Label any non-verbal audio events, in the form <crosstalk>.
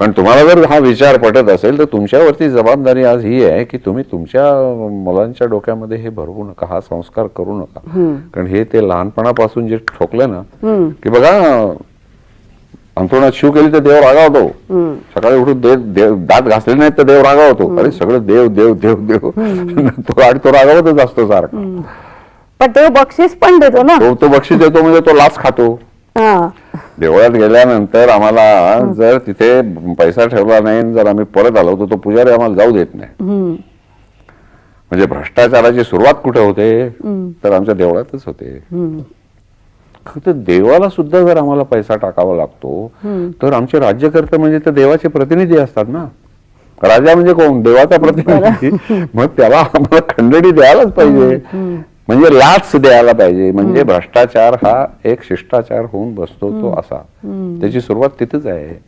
पण तुम्हाला जर हा विचार पटत असेल तर तुमच्यावरती जबाबदारी आज ही आहे की तुम्ही तुमच्या मुलांच्या डोक्यामध्ये हे भरवू नका हा संस्कार करू नका. कारण हे ते लहानपणापासून जे ठोकलं ना की बघा अंथरुणात शिव केली तर देव रागावतो. सकाळी उठून देव देव दात घासले नाहीत तर देव रागावतो. अरे सगळं देव देव देव देव. <laughs> तो आणि तो रागावतच असतो सारखा. पण ते बक्षीस पण देतो ना. तो तो बक्षीस देतो म्हणजे तो लाच खातो. देवळात गेल्यानंतर आम्हाला जर तिथे पैसा ठेवला नाही जर आम्ही परत आलो तर तो पुजारी आम्हाला जाऊ देत नाही. म्हणजे भ्रष्टाचाराची सुरुवात कुठे होते? तर आमच्या देवळातच होते. फक्त देवाला सुद्धा जर आम्हाला पैसा टाकावा लागतो तर आमचे राज्यकर्ते म्हणजे तर देवाचे प्रतिनिधी असतात ना. राजा म्हणजे कोण? देवाचा प्रतिनिधी. <laughs> मग त्याला आम्हाला खंडणी द्यायलाच पाहिजे. म्हणजे लाच द्यायला पाहिजे. म्हणजे भ्रष्टाचार हा एक शिष्टाचार होऊन बसतो तो असा. त्याची सुरुवात तिथेच आहे.